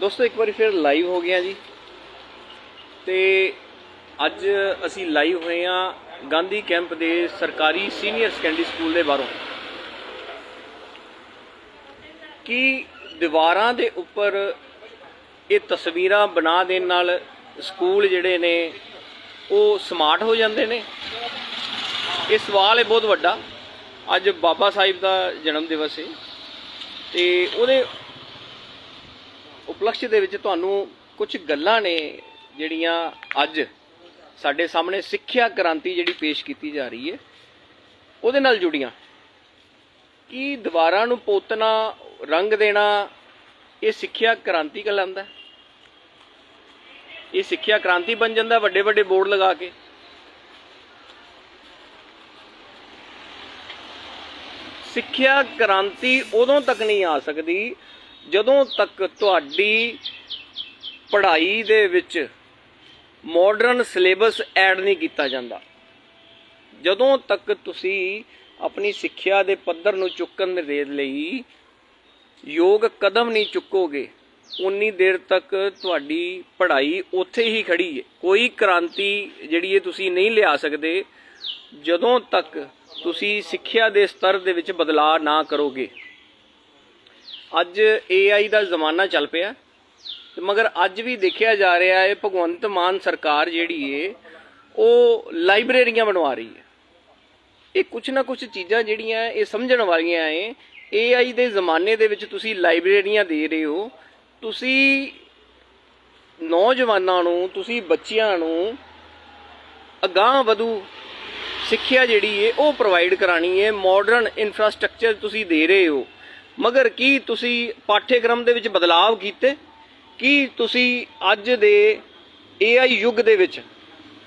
ਦੋਸਤੋ, ਇੱਕ ਵਾਰੀ ਫਿਰ ਲਾਈਵ ਹੋ ਗਿਆ ਜੀ। ਤੇ ਅੱਜ ਅਸੀਂ ਲਾਈਵ ਹੋਏ ਆ ਗਾਂਧੀ ਕੈਂਪ ਦੇ ਸਰਕਾਰੀ ਸੀਨੀਅਰ ਸੈਕੰਡਰੀ ਸਕੂਲ ਦੇ ਬਾਹਰੋਂ। ਕੀ ਦੀਵਾਰਾਂ ਦੇ ਉੱਪਰ ਇਹ ਤਸਵੀਰਾਂ ਬਣਾ ਦੇਣ ਨਾਲ ਸਕੂਲ ਜਿਹੜੇ ਨੇ, ਉਹ ਸਮਾਰਟ ਹੋ ਜਾਂਦੇ ਨੇ? ਇਹ ਸਵਾਲ ਹੈ ਬਹੁਤ ਵੱਡਾ। ਅੱਜ ਬਾਬਾ ਸਾਹਿਬ ਦਾ ਜਨਮ ਦਿਵਸ ਹੈ ਤੇ ਉਹਦੇ ਉਪਲਕਸ਼ ਦੇ ਵਿੱਚ ਤੁਹਾਨੂੰ ਕੁਝ ਗੱਲਾਂ ਨੇ ਜਿਹੜੀਆਂ ਅੱਜ ਸਾਡੇ ਸਾਹਮਣੇ ਸਿੱਖਿਆ ਕ੍ਰਾਂਤੀ ਜਿਹੜੀ ਪੇਸ਼ ਕੀਤੀ ਜਾ ਰਹੀ ਹੈ, ਉਹਦੇ ਨਾਲ ਜੁੜੀਆਂ। ਕੀ ਦੀਵਾਰਾਂ ਨੂੰ ਪੋਤਨਾ, ਰੰਗ ਦੇਣਾ, ਇਹ ਸਿੱਖਿਆ ਕ੍ਰਾਂਤੀ ਕਹਿਲਾਉਂਦਾ ਇਹ ਸਿੱਖਿਆ ਕ੍ਰਾਂਤੀ ਬਣ ਜਾਂਦਾ ਵੱਡੇ ਵੱਡੇ ਬੋਰਡ ਲਗਾ ਕੇ। ਸਿੱਖਿਆ ਕ੍ਰਾਂਤੀ ਉਦੋਂ ਤੱਕ ਨਹੀਂ ਆ ਸਕਦੀ ਜਦੋਂ ਤੱਕ ਤੁਹਾਡੀ ਪੜ੍ਹਾਈ ਦੇ ਵਿੱਚ ਮਾਡਰਨ ਸਿਲੇਬਸ ਐਡ ਨਹੀਂ ਕੀਤਾ ਜਾਂਦਾ, ਜਦੋਂ ਤੱਕ ਤੁਸੀਂ ਆਪਣੀ ਸਿੱਖਿਆ ਦੇ ਪੱਧਰ ਨੂੰ ਚੁੱਕਣ ਦੇ ਲਈ ਯੋਗ ਕਦਮ ਨਹੀਂ ਚੁੱਕੋਗੇ, ਉਨੀ ਦੇਰ ਤੱਕ ਤੁਹਾਡੀ ਪੜ੍ਹਾਈ ਉੱਥੇ ਹੀ ਖੜੀ ਹੈ ਕੋਈ ਕ੍ਰਾਂਤੀ ਜਿਹੜੀ ਹੈ ਤੁਸੀਂ ਨਹੀਂ ਲਿਆ ਸਕਦੇ, ਜਦੋਂ ਤੱਕ ਤੁਸੀਂ ਸਿੱਖਿਆ ਦੇ ਸਤਰ ਦੇ ਵਿੱਚ ਬਦਲਾਅ ਨਾ ਕਰੋਗੇ। ਅੱਜ AI ਦਾ ਜ਼ਮਾਨਾ ਚੱਲ ਪਿਆ ਤੇ ਮਗਰ ਅੱਜ ਵੀ ਦੇਖਿਆ ਜਾ ਰਿਹਾ ਹੈ, ਭਗਵੰਤ ਮਾਨ ਸਰਕਾਰ ਜਿਹੜੀ ਏ, ਉਹ ਲਾਇਬ੍ਰੇਰੀਆਂ ਬਣਵਾ ਰਹੀ ਹੈ। ਇਹ ਕੁਛ ਨਾ ਕੁਛ ਚੀਜ਼ਾਂ ਜਿਹੜੀਆਂ ਇਹ ਸਮਝਣ ਵਾਲੀਆਂ ਏ AI ਦੇ ਜ਼ਮਾਨੇ ਦੇ ਵਿੱਚ ਤੁਸੀਂ ਲਾਇਬ੍ਰੇਰੀਆਂ ਦੇ ਰਹੇ ਹੋ, ਤੁਸੀਂ ਨੌਜਵਾਨਾਂ ਨੂੰ, ਤੁਸੀਂ ਬੱਚਿਆਂ ਨੂੰ ਅਗਾਹ ਵਧੂ ਸਿੱਖਿਆ ਜਿਹੜੀ ਏ, ਉਹ ਪ੍ਰੋਵਾਈਡ ਕਰਾਣੀ ਏ ਮਾਡਰਨ ਇਨਫਰਾਸਟ੍ਰਕਚਰ ਤੁਸੀਂ ਦੇ ਰਹੇ ਹੋ। ਮਗਰ ਕੀ ਤੁਸੀਂ ਪਾਠ్యਕ੍ਰਮ ਦੇ ਵਿੱਚ ਬਦਲਾਅ ਕੀਤੇ? ਕੀ ਤੁਸੀਂ ਅੱਜ ਦੇ AI ਯੁੱਗ ਦੇ ਵਿੱਚ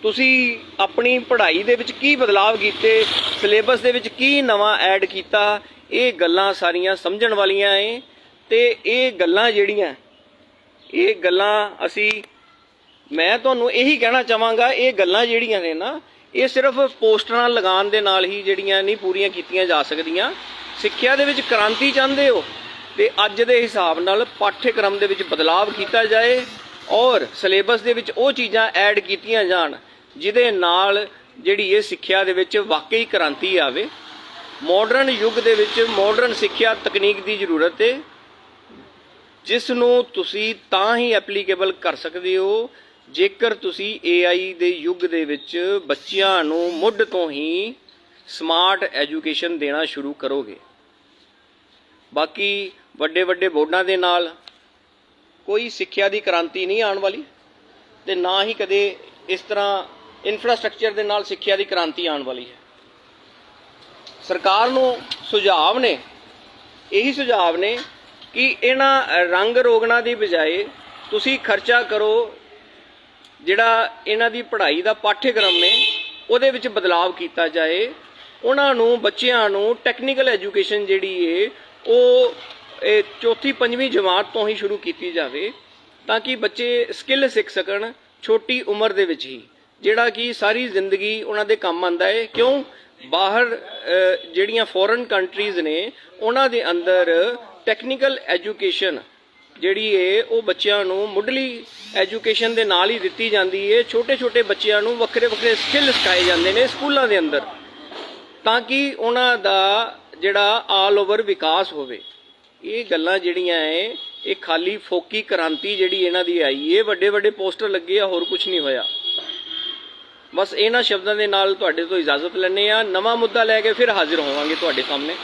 ਤੁਸੀਂ ਆਪਣੀ ਪੜ੍ਹਾਈ ਦੇ ਵਿੱਚ ਕੀ ਬਦਲਾਅ ਕੀਤੇ? ਸਿਲੇਬਸ ਦੇ ਵਿੱਚ ਕੀ ਨਵਾਂ ਐਡ ਕੀਤਾ? ਇਹ ਗੱਲਾਂ ਸਾਰੀਆਂ ਸਮਝਣ ਵਾਲੀਆਂ ਏ ਤੇ ਇਹ ਗੱਲਾਂ ਜਿਹੜੀਆਂ, ਇਹ ਗੱਲਾਂ ਅਸੀਂ, ਮੈਂ ਤੁਹਾਨੂੰ ਇਹੀ ਕਹਿਣਾ ਚਾਹਾਂਗਾ, ਇਹ ਗੱਲਾਂ ਜਿਹੜੀਆਂ ਨੇ ਨਾ ਇਹ ਸਿਰਫ ਪੋਸਟਰਾਂ ਲਗਾਉਣ ਦੇ ਨਾਲ ਹੀ ਜਿਹੜੀਆਂ ਨਹੀਂ ਪੂਰੀਆਂ ਕੀਤੀਆਂ ਜਾ ਸਕਦੀਆਂ। ਸਿੱਖਿਆ ਦੇ ਵਿੱਚ ਕ੍ਰਾਂਤੀ ਚਾਹੁੰਦੇ ਹੋ ਤੇ ਅੱਜ ਦੇ ਹਿਸਾਬ ਨਾਲ ਪਾਠ్యਕ੍ਰਮ ਦੇ ਵਿੱਚ ਬਦਲਾਅ ਕੀਤਾ ਜਾਏ ਔਰ ਸਿਲੇਬਸ ਦੇ ਵਿੱਚ ਉਹ ਚੀਜ਼ਾਂ ਐਡ ਕੀਤੀਆਂ ਜਾਣ ਜਿਹਦੇ ਨਾਲ ਜਿਹੜੀ ਇਹ ਸਿੱਖਿਆ ਦੇ ਵਿੱਚ ਵਾਕਈ ਕ੍ਰਾਂਤੀ ਆਵੇ। ਮਾਡਰਨ ਯੁੱਗ ਦੇ ਵਿੱਚ ਮਾਡਰਨ ਸਿੱਖਿਆ ਤਕਨੀਕ ਦੀ ਜ਼ਰੂਰਤ ਹੈ ਜਿਸ ਨੂੰ ਤੁਸੀਂ ਤਾਂ ਹੀ ਐਪਲੀਕੇਬਲ ਕਰ ਸਕਦੇ ਹੋ ਜੇਕਰ ਤੁਸੀਂ AI ਦੇ ਯੁੱਗ ਦੇ ਵਿੱਚ ਬੱਚਿਆਂ ਨੂੰ ਮੁੱਢ ਤੋਂ ਹੀ ਸਮਾਰਟ ਐਜੂਕੇਸ਼ਨ ਦੇਣਾ ਸ਼ੁਰੂ ਕਰੋਗੇ। ਬਾਕੀ ਵੱਡੇ ਵੱਡੇ ਬੋਰਡਾਂ ਦੇ ਨਾਲ ਕੋਈ ਸਿੱਖਿਆ ਦੀ ਕ੍ਰਾਂਤੀ ਨਹੀਂ ਆਉਣ ਵਾਲੀ ਤੇ ਨਾ ਹੀ ਕਦੇ ਇਸ ਤਰ੍ਹਾਂ ਇਨਫਰਾਸਟ੍ਰਕਚਰ ਦੇ ਨਾਲ ਸਿੱਖਿਆ ਦੀ ਕ੍ਰਾਂਤੀ ਆਉਣ ਵਾਲੀ ਹੈ। ਸਰਕਾਰ ਨੂੰ ਸੁਝਾਅ ਨੇ, ਇਹੀ ਸੁਝਾਅ ਨੇ ਕਿ ਇਹਨਾਂ ਰੰਗ ਰੋਗਣਾ ਦੀ ਬਜਾਏ ਤੁਸੀਂ ਖਰਚਾ ਕਰੋ ਜਿਹੜਾ ਇਹਨਾਂ ਦੀ ਪੜ੍ਹਾਈ ਦਾ ਪਾਠ्यक्रम ਨੇ ਉਹਦੇ ਵਿੱਚ ਬਦਲਾਅ ਕੀਤਾ ਜਾਏ। ਉਹਨਾਂ ਨੂੰ, ਬੱਚਿਆਂ ਨੂੰ ਟੈਕਨੀਕਲ ਐਜੂਕੇਸ਼ਨ ਜਿਹੜੀ ਏ ਉਹ, ਇਹ ਚੌਥੀ, ਪੰਜਵੀਂ ਜਮਾਤ ਤੋਂ ਹੀ ਸ਼ੁਰੂ ਕੀਤੀ ਜਾਵੇ ਤਾਂ ਕਿ ਬੱਚੇ ਸਕਿੱਲ ਸਿੱਖ ਸਕਣ ਛੋਟੀ ਉਮਰ ਦੇ ਵਿੱਚ ਹੀ। ਜਿਹੜਾ ਕਿ ਸਾਰੀ ਜ਼ਿੰਦਗੀ ਉਹਨਾਂ ਦੇ ਕੰਮ ਆਂਦਾ ਏ ਕਿਉਂ? ਬਾਹਰ ਜਿਹੜੀਆਂ ਫੋਰਨ ਕੰਟਰੀਜ਼ ਨੇ, ਉਹਨਾਂ ਦੇ ਅੰਦਰ ਟੈਕਨੀਕਲ ਐਜੂਕੇਸ਼ਨ ਜਿਹੜੀ ਏ ਉਹ ਬੱਚਿਆਂ ਨੂੰ ਮੁੱਢਲੀ ਐਜੂਕੇਸ਼ਨ ਦੇ ਨਾਲ ਹੀ ਦਿੱਤੀ ਜਾਂਦੀ ਏ। ਛੋਟੇ ਛੋਟੇ ਬੱਚਿਆਂ ਨੂੰ ਵੱਖਰੇ ਵੱਖਰੇ ਸਕਿੱਲ ਸਿਖਾਏ ਜਾਂਦੇ ਨੇ ਸਕੂਲਾਂ ਦੇ ਅੰਦਰ ਤਾਂ ਕਿ ਉਹਨਾਂ ਦਾ ਜਿਹੜਾ ਆਲ ਓਵਰ ਵਿਕਾਸ ਹੋਵੇ। ਇਹ ਗੱਲਾਂ ਜਿਹੜੀਆਂ ਏ, ਇਹ ਖਾਲੀ ਫੋਕੀ ਕ੍ਰਾਂਤੀ ਜਿਹੜੀ ਇਹਨਾਂ ਦੀ ਆਈ ਏ ਵੱਡੇ ਵੱਡੇ ਪੋਸਟਰ ਲੱਗੇ ਆ, ਹੋਰ ਕੁਝ ਨਹੀਂ ਹੋਇਆ। ਬਸ ਇਹਨਾਂ ਸ਼ਬਦਾਂ ਦੇ ਨਾਲ ਤੁਹਾਡੇ ਤੋਂ ਇਜਾਜ਼ਤ ਲੈਣੇ ਆ ਨਵਾਂ ਮੁੱਦਾ ਲੈ ਕੇ ਫਿਰ ਹਾਜ਼ਰ ਹੋਵਾਂਗੇ ਤੁਹਾਡੇ ਸਾਹਮਣੇ।